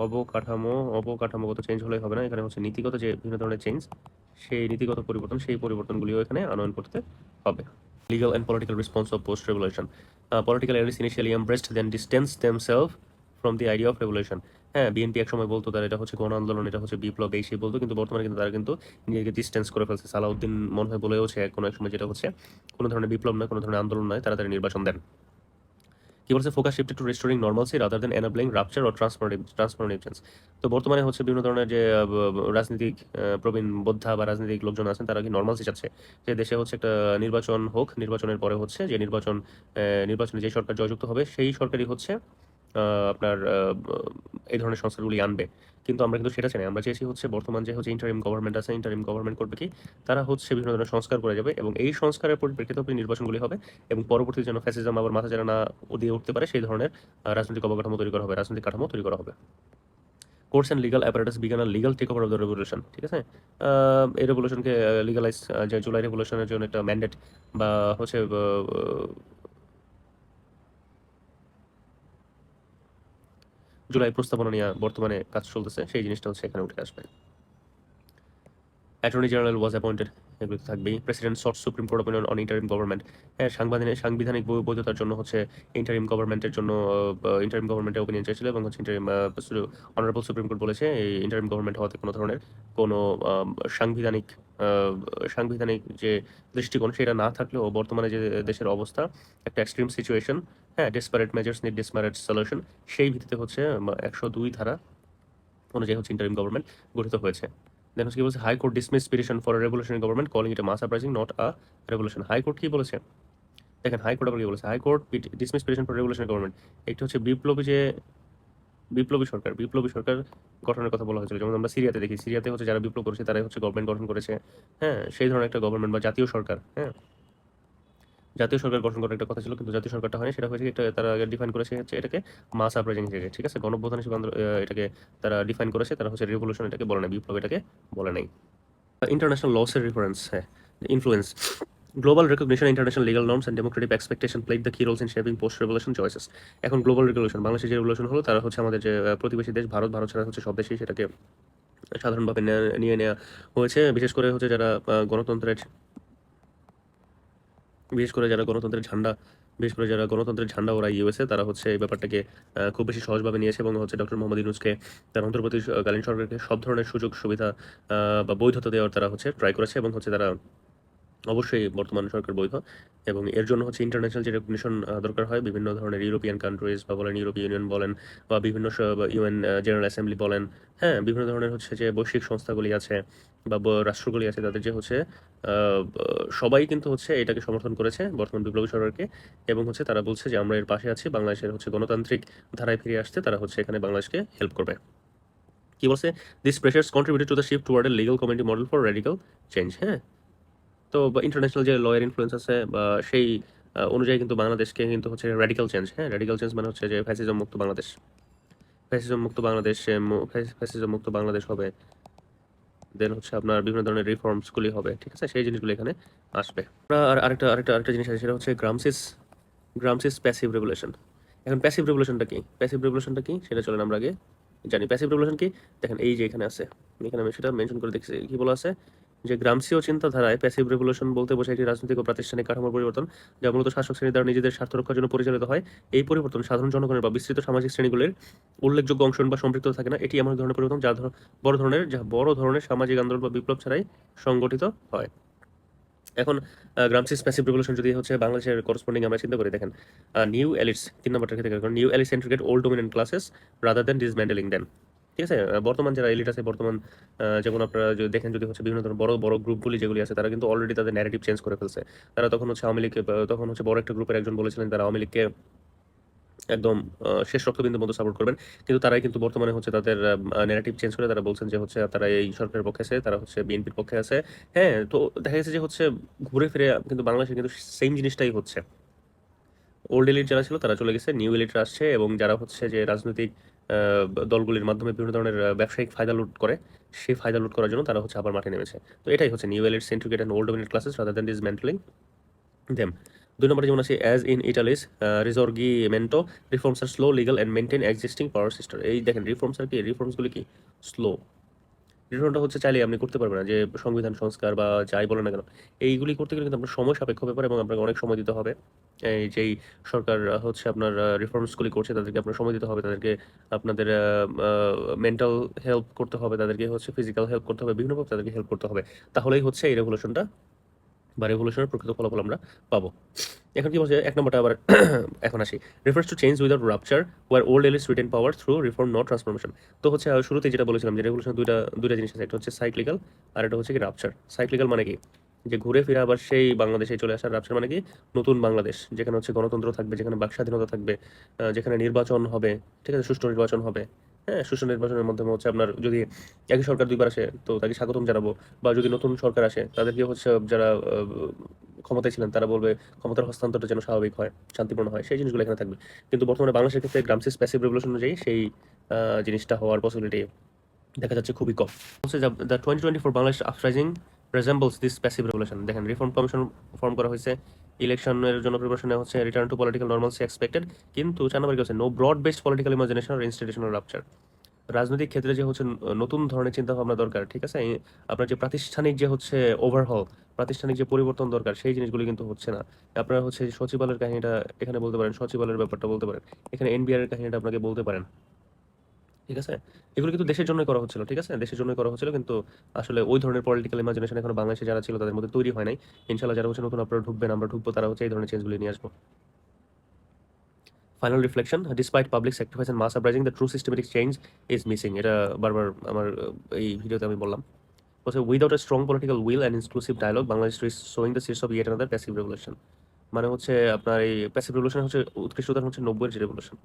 অবকাঠামো অবকাঠামোগত চেঞ্জ হলেই হবে না। এখানে হচ্ছে নীতিগত যে বিভিন্ন ধরনের চেঞ্জ সেই নীতিগত পরিবর্তন সেই পরিবর্তনগুলিও এখানে আনয়ন করতে হবে। Legal and political response of post revolution. uh, political elites initially embraced then distanced themselves from idea of revolution. হ্যাঁ বিএনপি এক সময় বলতো তারা এটা হচ্ছে গণ আন্দোলন এটা হচ্ছে বিপ্লব এই সেই বলতো কিন্তু বর্তমানে কিন্তু তারা কিন্তু নিজেকে ডিস্টেন্স করে ফেলছে। সালাউদ্দিন মনে হয় বলেওছে কোনো এক সময় যেটা হচ্ছে কোনো ধরনের বিপ্লব নয় কোনো ধরনের আন্দোলন নয় তাড়াতাড়ি নির্বাচন দেন। কি বলছে focus shift to restoring normalcy rather than enabling rupture O transformative transformative change তো বর্তমানে হচ্ছে বিভিন্ন ধরনের যে রাজনৈতিক প্রবীণ বোদ্ধা বা রাজনৈতিক লোকজন আছেন, তারা কি নর্মালসি চাচ্ছে? যে দেশে হচ্ছে একটা নির্বাচন হোক, নির্বাচনের পরে হচ্ছে যে নির্বাচন নির্বাচনে যে সরকার জয়যুক্ত হবে, সেই সরকারই হচ্ছে আপনার এই ধরনের সংস্কারগুলি আনবে। কিন্তু আমরা কিন্তু সেটা চাই আমরা চেয়েছি হচ্ছে বর্তমান যে হচ্ছে ইন্টারিম গভর্নমেন্ট আছে ইন্টারিম গভর্নমেন্ট করবে কি? তারা হচ্ছে বিভিন্ন ধরনের সংস্কার করে যাবে এবং এই সংস্কারের পরিপ্রেক্ষিতে নির্বাচনগুলি হবে এবং পরবর্তী যেন ফ্যাসিজম আবার মাথা যেন না দিয়ে উঠতে পারে, সেই ধরনের রাজনৈতিক অবকাঠামো তৈরি করা হবে, রাজনৈতিক কাঠামো তৈরি করা হবে। Courts and legal apparatus began a legal take over of the revolution ঠিক আছে? এই রেভলিউশনকে লিগালাইজ যে জুলাই রেভলিউশনের জন্য একটা ম্যান্ডেট বা হচ্ছে জুলাই প্রস্তাবনা নিয়ে বর্তমানে কাজ চলতেছে, সেই জিনিসটা হচ্ছে এখানে উঠে আসবে। অ্যাটর্নি জেনারেল ওয়াজ অ্যাপয়েন্টেড এগুলো থাকবেই। President sought supreme court opinion on interim government হ্যাঁ সাংবিধানিক সাংবিধানিক বৈধতার জন্য হচ্ছে ইন্টারিম গভর্নমেন্টের জন্য ইন্টারিম গভর্নমেন্টের ওপিনিয়ন চেয়েছিল এবং হচ্ছে ইন্টারিম অনারেবল সুপ্রিম কোর্ট বলেছে, এই ইন্টারিম গভর্নমেন্ট হওয়াতে কোনো ধরনের কোনো সাংবিধানিক সাংবিধানিক যে দৃষ্টিকোণ সেটা না থাকলেও বর্তমানে যে দেশের অবস্থা, একটা এক্সট্রিম সিচুয়েশন হ্যাঁ desperate measures need desperate solution সেই ভিত্তিতে হচ্ছে একশো দুই ধারা অনুযায়ী হচ্ছে ইন্টারিম গভর্নমেন্ট গঠিত হয়েছে। দেন হচ্ছে কি বলছে high court dismiss petition for revolutionary government calling it mass uprising not a revolution high court কি বলেছে দেখেন হাইকোর্ট আবার কি বলেছে? High court dismiss petition for revolutionary government একটি হচ্ছে বিপ্লবী যে বিপ্লবী সরকার বিপ্লবী সরকার গঠনের কথা বলা হয়েছিল। যেমন আমরা সিরিয়াতে দেখি, সিরিয়াতে হচ্ছে যারা বিপ্লব করেছে, তারাই হচ্ছে গভর্নমেন্ট গঠন করেছে। হ্যাঁ সেই ধরনের একটা গভর্নমেন্ট বা জাতীয় সরকার হ্যাঁ। জাতীয় সরকার গঠন করার একটা কথা ছিল, কিন্তু জাতীয় সরকারটা হয়নি। সেটা হয়েছে এটা তারা ডিফাইন করেছে হচ্ছে এটাকে মাস আপরাইজিং থেকে ঠিক আছে? গণপ্রধান হিসেবে এটাকে তারা ডিফাইন করেছে। তারা হচ্ছে রেভলিউশন এটাকে বলে নাই, বিপ্লব এটাকে বলে নাই। ইন্টারন্যাশনাল লসের রেফারেন্স হ্যাঁ influence global recognition international legal norms and democratic expectation played the key roles in shaping post revolution choices এখন গ্লোবাল রেগুলেশন বাংলাদেশের যে রেগুলেশন হলো, তারা হচ্ছে আমাদের যে প্রতিবেশী দেশ, ভারত ভারত ছাড়া হচ্ছে সব দেশেই সেটাকে সাধারণভাবে নিয়ে নেওয়া হয়েছে। বিশেষ করে হচ্ছে যারা গণতন্ত্রের বিশেষ করে যারা গণতন্ত্রের ঝান্ডা, বিশেষ করে যারা গণতন্ত্রের ঝান্ডা ওরা ইউএসএ তারা হচ্ছে এই ব্যাপারটাকে খুব বেশি সহজভাবে নিয়েছে এবং হচ্ছে ডক্টর মোহাম্মদ ইউনুসকে তার অন্তর্বর্তীকালীন সরকারকে সব ধরনের সুযোগ, সুবিধা বা বৈধতা দেওয়ার তারা হচ্ছে ট্রাই করেছে এবং হচ্ছে তারা অবশ্যই বর্তমান সরকার বৈধ এবং এর জন্য হচ্ছে ইন্টারন্যাশনাল যে রেকগনিশন দরকার হয়, বিভিন্ন ধরনের ইউরোপিয়ান কান্ট্রিজ বা বলেন ইউরোপীয় ইউনিয়ন বলেন বা বিভিন্ন ইউএন জেনারেল অ্যাসেম্বলি বলেন হ্যাঁ বিভিন্ন ধরনের হচ্ছে যে বৈশ্বিক সংস্থাগুলি আছে বা রাষ্ট্রগুলি আছে তাদের যে হচ্ছে সবাই কিন্তু হচ্ছে এটাকে সমর্থন করেছে বর্তমান বিপ্লবী সরকারকে এবং হচ্ছে তারা বলছে যে আমরা এর পাশে আছি, বাংলাদেশের হচ্ছে গণতান্ত্রিক ধারায় ফিরে আসতে তারা হচ্ছে এখানে বাংলাদেশকে হেল্প করবে। কি বলছে? This pressures contributed to the shift toward a legal community model for radical change হ্যাঁ? তো ইন্টারন্যাশনাল যে লয়ের ইনফ্লুয়েন্স আছে, বা সেই অনুযায়ী কিন্তু বাংলাদেশকে কিন্তু হচ্ছে র্যাডিক্যাল চেঞ্জ হ্যাঁ? র্যাডিক্যাল চেঞ্জ মানে হচ্ছে যে ফ্যাসিজম মুক্ত বাংলাদেশ। ফ্যাসিজম মুক্ত বাংলাদেশ ফ্যাসিজম মুক্ত বাংলাদেশ হবে। দেন হচ্ছে আপনার বিভিন্ন ধরনের রিফর্মসগুলি হবে, ঠিক আছে? সেই জিনিসগুলো এখানে আসবে। আর আরেকটা আরেকটা আরেকটা জিনিস আছে, সেটা হচ্ছে গ্রামসিস গ্রামসিস প্যাসিভ রেগুলেশন এখন প্যাসিভ রেগুলেশনটা কি? প্যাসিভ রেগুলেশনটা কি? সেটা চলেন আমরা আগে জানি। প্যাসিভ রেগুলেশন কি? দেখেন, এই যে এখানে আছে। এখানে আমি সেটা মেনশন করে দেখছি। কি বলা আছে? যে গ্রামসীয় চিন্তাধারায় প্যাসিভ রেগুলেশন বলতে বোঝায় একটি রাজনৈতিক ও প্রাতিষ্ঠানিক কাঠামোর পরিবর্তন, যা মূলত শাসক শ্রেণি দ্বারা নিজেদের স্বার্থ রক্ষার জন্য পরিচালিত হয়, এই পরিবর্তন সাধারণ জনগণের বা বিস্তৃত সামাজিক শ্রেণীগুলির উল্লেখযোগ্য অংশ বা সম্পৃক্ত থাকে না। এটি এমন ধরনের পরিবর্তন, যা বড় ধরনের, যা বড় ধরনের সামাজিক আন্দোলন বা বিপ্লব ছাড়াই সংগঠিত হয়। এখন গ্রামসিস প্যাসিভ রেগুলেশন যদি হচ্ছে বাংলাদেশের করসপন্ডিং আমরা চিন্তা করি, দেখেন নিউ এলিটস তিন নম্বরটা ক্ষেত্রে new elites integrate old dominant classes rather than dismantling them ঠিক আছে? বর্তমান যারা এলিট আছে, বর্তমান যেমন আপনারা দেখেন যদি হচ্ছে বিভিন্ন ধরনের বড় বড় গ্রুপগুলি যেগুলি আছে, তারা কিন্তু অলরেডি তাদের ন্যারেটিভ চেঞ্জ করে ফেলছে। তারা তখন হচ্ছে আওয়ামী লীগকে তখন হচ্ছে বড় একটা গ্রুপের একজন বলেছিলেন, তারা আওয়ামী লীগকে একদম শেষ রক্তবিন্দু মতো সাপোর্ট করবেন। কিন্তু তারাই কিন্তু বর্তমানে হচ্ছে তাদের ন্যারেটিভ চেঞ্জ করে তারা বলছেন যে হচ্ছে তারা এই সরকারের পক্ষে আছে, তারা হচ্ছে বিএনপির পক্ষে আছে। হ্যাঁ তো দেখা গেছে যে হচ্ছে ঘুরে ফিরে কিন্তু বাংলাদেশে কিন্তু সেম জিনিসটাই হচ্ছে। ওল্ড এলিট যারা ছিল তারা চলে গেছে নিউ এলিটরা আসছে এবং যারা হচ্ছে যে রাজনৈতিক দলগুলির মাধ্যমে বিভিন্ন ধরনের ব্যবসায়িক ফায়দা লুট করে, সেই ফায়দা লুট করার জন্য তারা হচ্ছে আবার মাঠে নেমেছে। তো এটাই হচ্ছে new elite syndicate and old dominate classes rather than dismantling them দুই নম্বরে যেমন আছে as in Italy's Risorgimento reforms are slow legal and maintain existing power system এই দেখেন রিফর্মস আর কি রিফর্মসগুলি কি? স্লো রিফর্মটা হচ্ছে চাইলে আপনি করতে পারবেন না, যে সংবিধান, সংস্কার বা যাই বলেন না কেন, এইগুলি করতে গেলে কিন্তু আপনার সময় সাপেক্ষ ব্যাপার এবং আপনাকে অনেক সময় দিতে হবে। এই যেই সরকার হচ্ছে আপনার রিফর্মসগুলি করছে তাদেরকে আপনার সময় দিতে হবে, তাদেরকে আপনাদের মেন্টাল হেল্প করতে হবে, তাদেরকে হচ্ছে ফিজিক্যাল হেল্প করতে হবে বিভিন্নভাবে তাদেরকে হেল্প করতে হবে। তাহলেই হচ্ছে এই রেভলিউশনটা বা রেভলিউশনের প্রকৃত ফলাফল আমরা পাবো। এখন কি বলছে এক নম্বরটা আবার [CLEARS THROAT] এখন আসি। Refers to change without rupture where old elites retain power through reform not transformation তো হচ্ছে আহ, শুরুতেই যেটা বলেছিলাম যে রেভলিউশন দুইটা দুইটা জিনিস আছে একটা হচ্ছে সাইক্লিক্যাল আর একটা হচ্ছে কি রাপচার সাইক্লিক্যাল মানে কি? যে ঘুরে ফিরে আবার সেই বাংলাদেশে চলে আসার রাপচার মানে কি? নতুন বাংলাদেশ যেখানে হচ্ছে গণতন্ত্র থাকবে যেখানে বাক স্বাধীনতা থাকবে যেখানে নির্বাচন হবে ঠিক আছে সুষ্ঠু নির্বাচন হবে। হ্যাঁ সুষ্ঠু নির্বাচনের মাধ্যমে হচ্ছে আপনার যদি একই সরকার দুইবার আসে, তো তাকে স্বাগতম জানাব। বা যদি নতুন সরকার আসে, তাদেরকে হচ্ছে যারা ক্ষমতায় ছিলেন, তারা বলবে ক্ষমতার হস্তান্তরটা যেন স্বাভাবিক হয়, শান্তিপূর্ণ হয়, সেই জিনিসগুলো এখানে থাকবে। কিন্তু বর্তমানে বাংলাদেশের ক্ষেত্রে গ্রামসিস প্যাসিভ রেভলিউশন অনুযায়ী সেই জিনিসটা হওয়ার পসিবিলিটি দেখা যাচ্ছে খুবই কম। হচ্ছে the twenty twenty four Bangladesh uprising resembles this passive revolution দেখেন রিফর্ম কমিশন ফর্ম করা হয়েছে। ইলেকশনের জন্য প্রিপারেশনে হচ্ছে return to political normalcy expected কিন্তু চার কি হচ্ছে no broad based political imagination or institutional rupture রাজনৈতিক ক্ষেত্রে যে হচ্ছে নতুন ধরনের চিন্তা ভাবনা দরকার, ঠিক আছে? আপনার যে প্রাতিষ্ঠানিক যে হচ্ছে ওভারহল প্রাতিষ্ঠানিক যে পরিবর্তন দরকার, সেই জিনিসগুলো কিন্তু হচ্ছে না। আপনারা হচ্ছে সচিবালয়ের কাহিনীটা এখানে বলতে পারেন, সচিবালয়ের ব্যাপারটা বলতে পারেন। এখানে এনবিআর এর কাহিনীটা আপনাকে বলতে পারেন। ঠিক আছে? এগুলো কিন্তু দেশের জন্যই করা হচ্ছিল, ঠিক আছে? দেশের জন্যই করা হচ্ছিল, কিন্তু আসলে ওই ধরনের পলিটিক্যাল ইমাজিনেশন এখন বাংলাদেশে যারা ছিল তাদের মধ্যে তৈরি হয় নাই। ইনশাল্লাহ যারা হচ্ছে নতুন আপনারা ঢুকবেন, আমরা ঢুকবো, তারা হচ্ছে এই ধরনের চেঞ্জগুলি নিয়ে আসব। Final reflection despite public sacrifice and mass uprising the true systematic change is missing এটা বারবার আমার এই ভিডিওতে আমি বললাম। বলছে without a strong political will and inclusive dialogue Bangladesh is showing the seeds of yet another passive revolution মানে হচ্ছে আপনার এই প্যাসিভ রেভলিউশন হচ্ছে উৎকৃষ্ট হচ্ছে নব্বইয়ের যে রেভলিউশন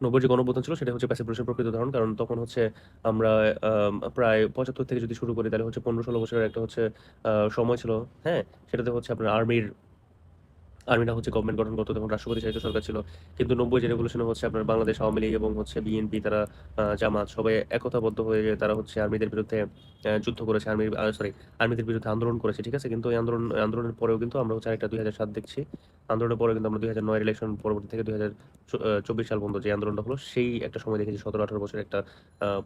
নব্বই যে গণঅভ্যুত্থান ছিল সেটা হচ্ছে প্যাসিভ প্রকৃত ধরন কারণ তখন হচ্ছে আমরা আম, প্রায় পঁচাত্তর থেকে যদি শুরু করি তাহলে হচ্ছে পনেরো ষোলো বছরের একটা হচ্ছে সময় ছিল। হ্যাঁ? সেটাতে হচ্ছে আপনার আর্মির আর্মিরা হচ্ছে গভর্নমেন্ট গঠন করতো তখন রাষ্ট্রপতি চালিত সরকার ছিল। কিন্তু নব্বই যে রেভলিউশনে হচ্ছে আপনার বাংলাদেশ, আওয়ামী লীগ এবং হচ্ছে বিএনপি তারা জামাত সবাই একতাবদ্ধ হয়ে তারা হচ্ছে আর্মিদের বিরুদ্ধে যুদ্ধ করেছে। আর্মির সরি আর্মিদের বিরুদ্ধে আন্দোলন করেছে, ঠিক আছে? কিন্তু এই আন্দোলন, আন্দোলনের পরেও কিন্তু আমরা হচ্ছে একটা দুই হাজার সাত দেখছি। আন্দোলনের পরে কিন্তু আমরা দুই হাজার নয় ইলেকশন পরবর্তী থেকে দুই হাজার চব্বিশ সাল পর্যন্ত যে আন্দোলনটা হলো, সেই একটা সময় দেখেছি সতেরো, আঠারো বছর একটা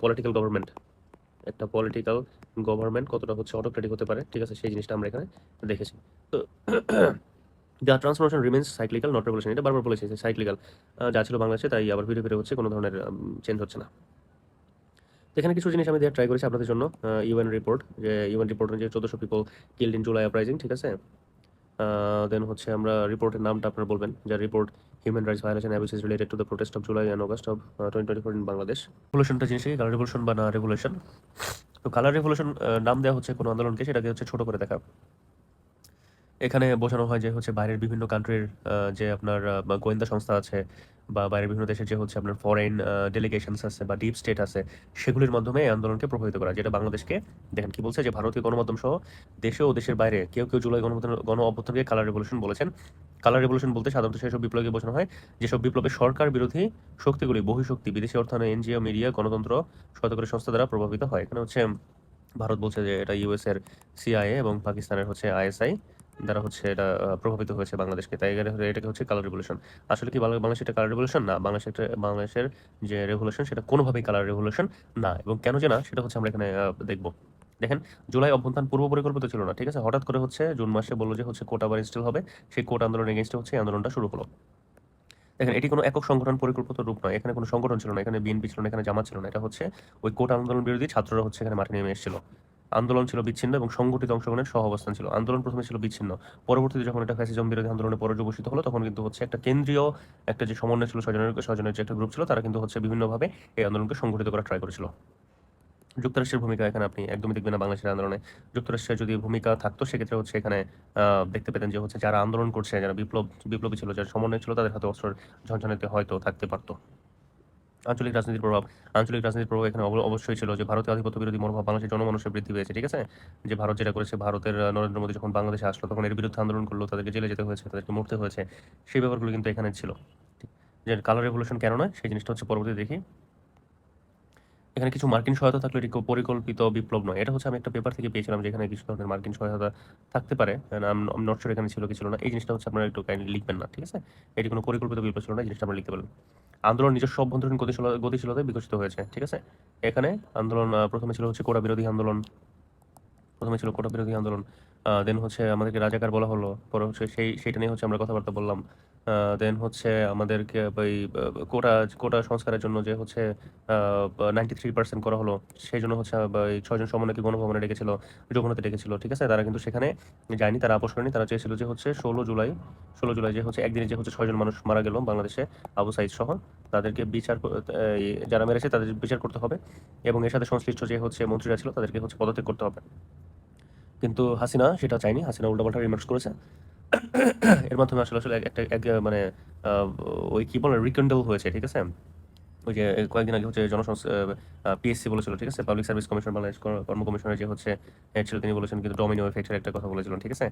পলিটিক্যাল গভর্নমেন্ট একটা পলিটিক্যাল গভর্নমেন্ট কতটা হচ্ছে অটোক্রেটিক হতে পারে, ঠিক আছে? সেই জিনিসটা আমরা এখানে দেখেছি। তো the transformation remains cyclical not revolution এটা বারবার বলেছি সাইক্লিক্যাল যা ছিল বাংলাদেশে, তাই আবার ফিরে ফিরে হচ্ছে, কোনো ধরনের চেঞ্জ হচ্ছে না। এখানে কিছু জিনিস আমি দেওয়ার ট্রাই করেছি আপনাদের জন্য ইউএন রিপোর্ট যে ইউএন রিপোর্ট যে চোদ্দশো people killed in July uprising ঠিক আছে? দেন হচ্ছে আমরা রিপোর্টের নামটা আপনারা বলবেন যা report human rights violation abuses related to the protest of July and August of twenty twenty four in Bangladesh রেভলিউশনটা জিনিস কালার রেভলিউশন বা না রেভলিউশন তো কালার রেভলিউশন নাম দেওয়া হচ্ছে কোনো আন্দোলনকে, সেটাকে হচ্ছে ছোট করে দেখা। এখানে বোঝানো হয় যে হচ্ছে বাইরের বিভিন্ন কান্ট্রির যে আপনার গোয়েন্দা সংস্থা আছে বা বাইরের বিভিন্ন দেশের যে হচ্ছে আপনার ফরেন ডেলিগেশনস আছে বা ডিপ স্টেট আছে, সেগুলির মাধ্যমে এই আন্দোলনকে প্রভাবিত করা যেটা বাংলাদেশকে, দেখেন কি বলছে যে ভারতীয় গণমাধ্যম সহ দেশে ও দেশের বাইরে কেউ কেউ জুলাই গণঅভ্যুত্থান গণ অভ্যুত্থানকে কালার রেভলিউশন বলেছেন। কালার রেভলিউশন বলতে সাধারণত সেসব বিপ্লবকে বোঝানো হয়, যেসব বিপ্লবে সরকার বিরোধী শক্তিগুলি, বহিঃশক্তি, বিদেশি অর্থায়ন এনজিও, মিডিয়া, গণতন্ত্র সহযোগী সংস্থা দ্বারা প্রভাবিত হয়। এখানে হচ্ছে ভারত বলছে যে এটা ইউএস এর সিআইএ এবং পাকিস্তানের হচ্ছে আইএসআই দ্বারা হচ্ছে এটা প্রভাবিত হয়েছে বাংলাদেশকে। তাই এটাকে হচ্ছে কালার রেভলিউশন আসলে কি বাংলা- বাংলাদেশ এটা কালার রেভলিউশন না, বাংলাদেশ একটা, বাংলাদেশের যে রেভলিউশন সেটা কোনোভাবেই কালার রেভলিউশন না। এবং কেন যে না, সেটা হচ্ছে আমরা এখানে দেখব। দেখেন, জুলাই অভ্যন্থান পূর্ব পরিকল্পিত ছিল না, ঠিক আছে? হঠাৎ করে হচ্ছে জুন মাসে বলল যে হচ্ছে কোটা আবার ইনস্টল হবে, সেই কোটা আন্দোলন এগেনস্টে হচ্ছে আন্দোলনটা শুরু হলো দেখেন, এটি কোনো একক সংগঠন পরিকল্পিত রূপ নয়, এখানে কোনো সংগঠন ছিল না, এখানে বিএনপি ছিল না, এখানে জামাত ছিল না, এটা হচ্ছে ওই কোটা আন্দোলন বিরোধী ছাত্ররা হচ্ছে এখানে মাঠে নেমে এসেছিল। আন্দোলন ছিল বিচ্ছিন্ন এবং সংগঠিত অংশগ্রহণের সহ অবস্থান ছিল। আন্দোলন প্রথমে ছিল বিচ্ছিন্ন। পরবর্তীতে যখন এটা ফ্যাসিজম বিরোধী আন্দোলনে পর্যবসিত হলো, তখন কিন্তু হচ্ছে একটা কেন্দ্রীয় একটা যে সমন্বয় ছিল স্বজনের স্বজনের যে একটা গ্রুপ ছিল, তারা কিন্তু হচ্ছে বিভিন্নভাবে এই আন্দোলনকে সংগঠিত করার ট্রাই করেছিল। যুক্তরাষ্ট্রের ভূমিকা এখানে আপনি একদমই দেখবেন না বাংলাদেশের আন্দোলনে। যুক্তরাষ্ট্রের যদি ভূমিকা থাকতো, সেক্ষেত্রে হচ্ছে এখানে দেখতে পেতেন যে হচ্ছে যারা আন্দোলন করছে, যারা বিপ্লব, বিপ্লবী ছিল, যারা সমন্বয় ছিল, তাদের হাতে অস্ত্রের ঝনঝনাতে হয়তো থাকতে পারতো। আঞ্চলিক রাজনীতির প্রভাব। আঞ্চলিক রাজনীতির প্রভাব এখানে অব- অবশ্যই ছিল যে ভারতের আধিপত্য বিরোধী মনোভাব বাংলাদেশের জনমানুষের বৃদ্ধি পেয়েছে, ঠিক আছে? যে ভারত যেটা করেছে, ভারতের নরেন্দ্র মোদী যখন বাংলাদেশে আসলো, তখন এর বিরুদ্ধে আন্দোলন করল, তাদেরকে জেলে যেতে হয়েছে, তাদেরকে মরতে হয়েছে, সেই ব্যাপারগুলো কিন্তু এখানে ছিল। যে কালার রেভলিউশন কেন নয়, সেই জিনিসটা হচ্ছে পরবর্তী দেখি। এখানে কিছু মার্কিন সহায়তা থাকলে এটি পরিকল্পিত বিপ্লব নয়। এটা হচ্ছে আমি একটা পেপার থেকে পেয়েছিলাম যেখানে কিছু ধরনের মার্কিন সহায়তা থাকতে পারে। নট এখানে ছিল কি ছিল না। এই জিনিসটা হচ্ছে আপনারা একটু কাইন্ডলি লিখবেন না, ঠিক আছে? এটি কোনো পরিকল্পিত বিপ্লব ছিল না জিনিসটা আমরা লিখতে পারবেন। আন্দোলন নিজস্ব অভ্যন্তরীণ গতিশীলতা গতিশীলতায় বিকশিত হয়েছে, ঠিক আছে? এখানে আন্দোলন প্রথমে ছিল হচ্ছে কোটা বিরোধী আন্দোলন। প্রথমে ছিল কোটা বিরোধী আন্দোলন। দেন হচ্ছে আমাদেরকে রাজাকার বলা হলো। পরে হচ্ছে সেই, সেইটা নিয়ে হচ্ছে আমরা কথাবার্তা বললাম। দেন হচ্ছে আমাদেরকে ওই কোটা কোটা সংস্কারের জন্য যে হচ্ছে নাইনটি থ্রি পার্সেন্ট করা হলো, সেই জন্য হচ্ছে এই ছয়জন সমন্বয়কে গণভবনে ডেকেছিল যমুনাতে ডেকেছিল, ঠিক আছে? তারা কিন্তু সেখানে যায়নি, তারা আপোষ করেনি, তারা চেয়েছিল যে হচ্ছে ষোলো জুলাই ষোলো জুলাই যে হচ্ছে একদিনে যে হচ্ছে ছয়জন মানুষ মারা গেল বাংলাদেশে, আবু সাইদ সহ, তাদেরকে বিচার যারা মেরেছে তাদের বিচার করতে হবে এবং এর সাথে সংশ্লিষ্ট যে হচ্ছে মন্ত্রীরা ছিল তাদেরকে হচ্ছে পদত্যাগ করতে হবে। কিন্তু হাসিনা সেটা চায়নি, হাসিনা উল্টাপাল্টা রিমার্কস করেছে। এর মাধ্যমে আসলে আসলে একটা, এক মানে ওই কি বলে রিকন্ডেল হয়েছে, ঠিক আছে? ওই যে কয়েকদিন আগে হচ্ছে জনসংস পিএসসি বলেছিল, ঠিক আছে? পাবলিক সার্ভিস কমিশন বাংলাদেশ কর্ম কমিশনের যে হচ্ছে ছিল, তিনি বলেছেন কিন্তু ডমিনো এফেক্টের একটা কথা বলেছিলেন, ঠিক আছে?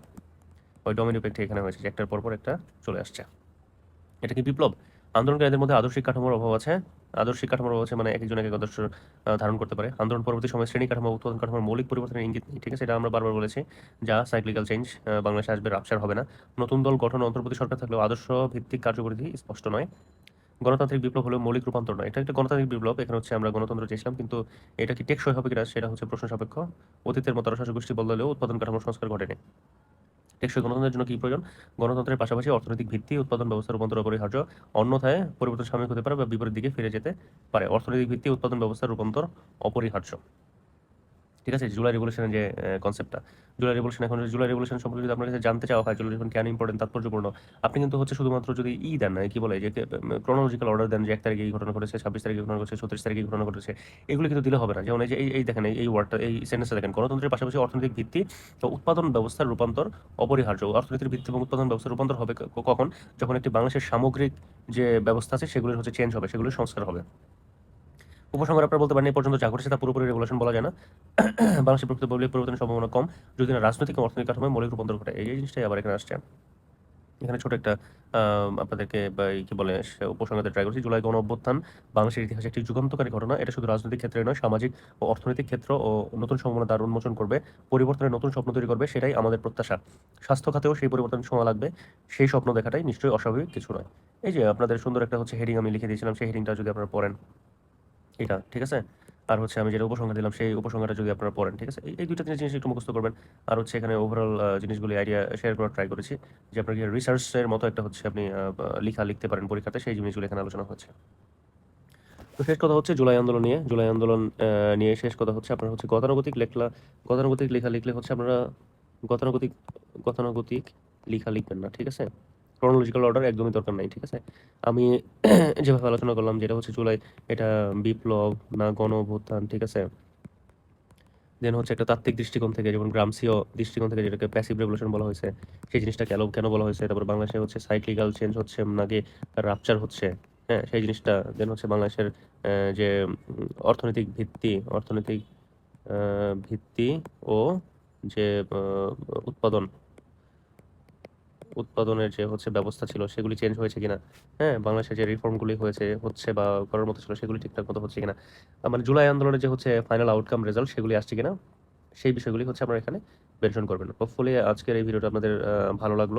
ওই ডমিনো এফেক্ট এখানে হয়েছে একটার পর পর একটা চলে আসছে। এটা কি বিপ্লব? আন্দোলনকারীদের মধ্যে আদর্শিক কাঠামোর অভাব আছে? আদর্শিক কাঠামোর অভাব আছে মানে এক একজন এক আদর্শ ধারণ করতে পারে। আন্দোলন পরবর্তী সময় শ্রেণি কাঠামো, উৎপাদন কাঠামোর মৌলিক পরিবর্তনের ইঙ্গিত ঠিক আছে? এটা আমরা বারবার বলেছি, যা সাইক্লিক্যাল চেঞ্জ বাংলাদেশে আসবে রাপসার হবে না। নতুন দল গঠন অন্তর্বর্তী সরকার থাকলেও আদর্শ ভিত্তিক কার্যকরী স্পষ্ট নয়। গণতান্ত্রিক বিপ্লব হলো মৌলিক রূপান্তর নয়। এটা একটা গণতান্ত্রিক বিপ্লব, এখানে হচ্ছে আমরা গণতন্ত্র চেয়েছিলাম, কিন্তু এটা কি টেকসই হবে কিনা সেটা হচ্ছে প্রশ্ন সাপেক্ষ। অতীতের মতো শাসক গোষ্ঠী বদলালেও উৎপাদন কাঠামোর সংস্কার ঘটেনি। টেকসই গণতন্ত্রের জন্য কি প্রয়োজন? গণতন্ত্রের পাশাপাশি অর্থনৈতিক ভিত্তি, উৎপাদন ব্যবস্থার রূপান্তর অপরিহার্য, অন্যথায় পরিবর্তন সাময়িক হতে পারে বা বিপরীত দিকে ফিরে যেতে পারে। অর্থনৈতিক ভিত্তি, উৎপাদন ব্যবস্থার রূপান্তর অপরিহার্য। ঠিক আছে? জুলাই রেভলিউশনের যে কনসেপ্টটা জুলাই রেভলিউশন, এখন জুলাই রেভলিউশন সম্পর্কে যদি আপনার কাছে জানতে চাওয়া হয় জুলাই রেভলিউশন কেন ইম্পর্টেন্ট তাৎপর্যপূর্ণ, আপনি কিন্তু হচ্ছে শুধুমাত্র যদি ই দেন না কি বলে, যে ক্রোনোলজিক্যাল অর্ডার দেন যে, এক তারিখে এই ঘটনা ঘটেছে, ছাব্বিশ তারিখে ঘটনা ঘটেছে, ছত্রিশ তারিখে ঘটনা ঘটেছে, এগুলো কিন্তু দিলে হবে না। যেমন এই যে, এই- দেখেন, এই- ওয়ার্ডটা এই সেন্টেন্সটা দেখেন, গণতন্ত্রের পাশাপাশি অর্থনৈতিক ভিত্তি তো উৎপাদন ব্যবস্থার রূপান্তর অপরিহার্য। অর্থনীতির ভিত্তি এবং উৎপাদন ব্যবস্থার রূপান্তর হবে কখন? যখন একটি বাংলাদেশের সামগ্রিক যে ব্যবস্থা আছে, সেগুলোর হচ্ছে চেঞ্জ হবে, সেগুলোর সংস্কার হবে। উপসংহার আপনারা বলতে পারেন এই পর্যন্ত যা ঘটেছে তা পুরোপুরি রেগুলেশন বলা যায় না। [COUGHS] বাংলাদেশের প্রকৃত মৌলিক পরিবর্তনের সম্ভাবনা কম। যদি না রাজনৈতিক এবং অর্থনৈতিক কাঠামোয় মৌলিক রূপান্তর ঘটে, এই জিনিসটাই আবার এখানে আসছে। এখানে ছোট একটা আপনাদেরকে কি বলে, সে উপসংহারে ট্রাই করছি, জুলাই গণ অভ্যুত্থান। বাংলাদেশের ইতিহাসে একটি যুগান্তকারী ঘটনা। এটা শুধু রাজনৈতিক ক্ষেত্রে নয়, সামাজিক ও অর্থনৈতিক ক্ষেত্র ও নতুন সম্ভাবনা দ্বার উন্মোচন করবে, পরিবর্তনের নতুন স্বপ্ন তৈরি করবে, সেটাই আমাদের প্রত্যাশা। স্বাস্থ্য খাতেও সেই পরিবর্তন সময় লাগবে। সেই স্বপ্ন দেখাটাই নিশ্চয়ই অস্বাভাবিক, কিছু নয়। এই যে আপনাদের সুন্দর একটা হচ্ছে হেডিং আমি লিখে দিয়েছিলাম, সেই হেডিংটা যদি আপনারা পড়েন। এটা, ঠিক আছে? আর হচ্ছে আমি যেটা উপসংহার দিলাম, সেই উপসংহারটা যদি আপনারা পড়েন, ঠিক আছে? এই দুইটা জিনিস একটু মুখস্থ করবেন। আর হচ্ছে এখানে ওভারঅল জিনিসগুলি আইডিয়া শেয়ার করার ট্রাই করেছি যে আপনার রিসার্চের মতো একটা হচ্ছে আপনি লেখা লিখতে পারেন পরীক্ষাতে, সেই জিনিসগুলো এখানে আলোচনা হচ্ছে। তো শেষ কথা হচ্ছে জুলাই আন্দোলন নিয়ে। জুলাই আন্দোলন নিয়ে শেষ কথা হচ্ছে আপনার হচ্ছে গতানুগতিক লেখলা, গতানুগতিক লেখা লিখলে হচ্ছে আপনারা গতানুগতিক গতানুগতিক লেখা লিখবেন না, ঠিক আছে? ক্রোনোলজিক্যাল অর্ডার একদমই দরকার নাই, ঠিক আছে? আমি [CLEARS THROAT] যেভাবে আলোচনা করলাম, যেটা হচ্ছে জুলাই, এটা বিপ্লব না গণ অভ্যুত্থান ঠিক আছে? দেন হচ্ছে একটা তাত্ত্বিক দৃষ্টিকোণ থেকে, যেমন গ্রামসীয় দৃষ্টিকোণ থেকে যেটাকে প্যাসিভ রেভলিউশন বলা হয়েছে, সেই জিনিসটা কেন কেন বলা হয়েছে? তারপর বাংলাদেশে হচ্ছে সাইক্লিক্যাল চেঞ্জ হচ্ছে নাকি রাপচার হচ্ছে হ্যাঁ সেই জিনিসটা দেন হচ্ছে বাংলাদেশের যে অর্থনৈতিক ভিত্তি অর্থনৈতিক ভিত্তি ও যে উৎপাদন উৎপাদনের যে হচ্ছে ব্যবস্থা ছিল, সেগুলি চেঞ্জ হয়েছে কিনা? হ্যাঁ বাংলাদেশে যে রিফর্মগুলি হয়েছে, হচ্ছে বা করার মতো ছিল, সেগুলি ঠিকঠাক মতো হচ্ছে কিনা? মানে জুলাই আন্দোলনের যে হচ্ছে ফাইনাল আউটকাম রেজাল্ট সেগুলি আসছে কিনা? সেই বিষয়গুলি হচ্ছে আপনারা এখানে মেনশন করবেন। হোপফুলি আজকের এই ভিডিওটা আপনাদের ভালো লাগল।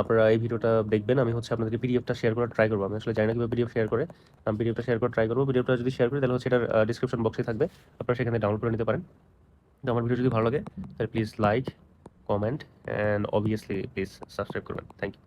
আপনারা এই ভিডিওটা দেখবেন, আমি হচ্ছে আপনাদেরকে পিডিএফটা শেয়ার করার ট্রাই করব। আমি আসলে জানি না কীভাবে পিডিএফ শেয়ার করে, আমি পিডিএফটা শেয়ার করার ট্রাই করব। পিডিএফটা যদি শেয়ার করি, তাহলে হচ্ছে এটার ডিসক্রিপশন বক্সে থাকবে। আপনারা সেখানে ডাউনলোড করে নিতে পারেন। তো আমার ভিডিও যদি ভালো লাগে, তাহলে please like comment and obviously please subscribe করবেন থ্যাংক ইউ